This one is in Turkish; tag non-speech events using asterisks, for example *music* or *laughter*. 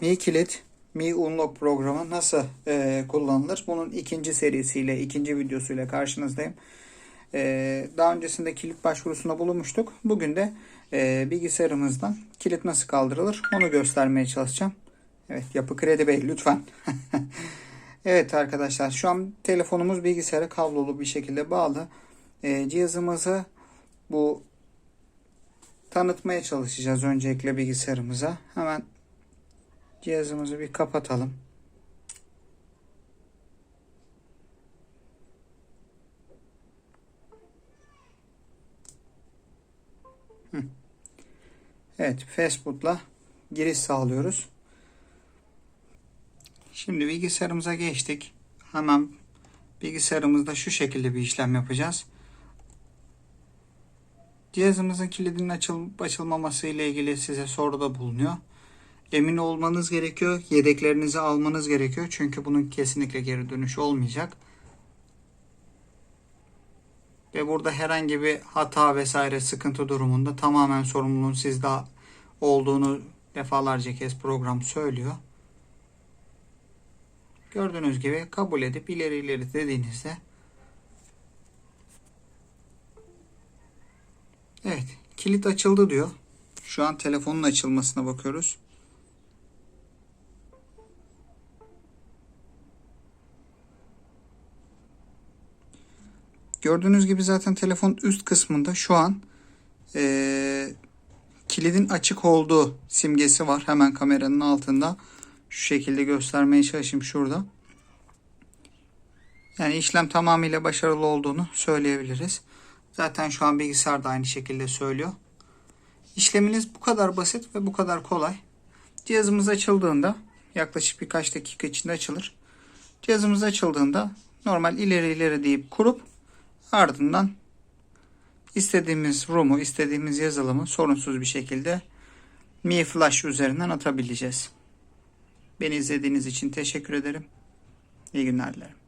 Mi Kilit, Mi Unlock programı nasıl e, kullanılır? Bunun ikinci serisiyle, ikinci videosuyla karşınızdayım. E, daha öncesinde kilit başvurusunda bulunmuştuk. Bugün de e, bilgisayarımızdan kilit nasıl kaldırılır onu göstermeye çalışacağım. Evet, Yapı Kredi Bey lütfen. *laughs* evet arkadaşlar şu an telefonumuz bilgisayara kablolu bir şekilde bağlı. E, cihazımızı bu tanıtmaya çalışacağız öncelikle bilgisayarımıza. Hemen cihazımızı bir kapatalım. Evet, Facebook'la giriş sağlıyoruz. Şimdi bilgisayarımıza geçtik. Hemen bilgisayarımızda şu şekilde bir işlem yapacağız. Cihazımızın kilidinin açılıp açılmaması ile ilgili size soruda bulunuyor. Emin olmanız gerekiyor. Yedeklerinizi almanız gerekiyor. Çünkü bunun kesinlikle geri dönüşü olmayacak. Ve burada herhangi bir hata vesaire sıkıntı durumunda tamamen sorumluluğun sizde olduğunu defalarca kez program söylüyor. Gördüğünüz gibi kabul edip ileri ileri dediğinizde Evet, kilit açıldı diyor. Şu an telefonun açılmasına bakıyoruz. Gördüğünüz gibi zaten telefon üst kısmında şu an eee, kilidin açık olduğu simgesi var. Hemen kameranın altında. Şu şekilde göstermeye çalışayım şurada. Yani işlem tamamıyla başarılı olduğunu söyleyebiliriz. Zaten şu an bilgisayar da aynı şekilde söylüyor. İşleminiz bu kadar basit ve bu kadar kolay. Cihazımız açıldığında yaklaşık birkaç dakika içinde açılır. Cihazımız açıldığında normal ileri ileri deyip kurup ardından istediğimiz ROM'u, istediğimiz yazılımı sorunsuz bir şekilde Mi Flash üzerinden atabileceğiz. Beni izlediğiniz için teşekkür ederim. İyi günler dilerim.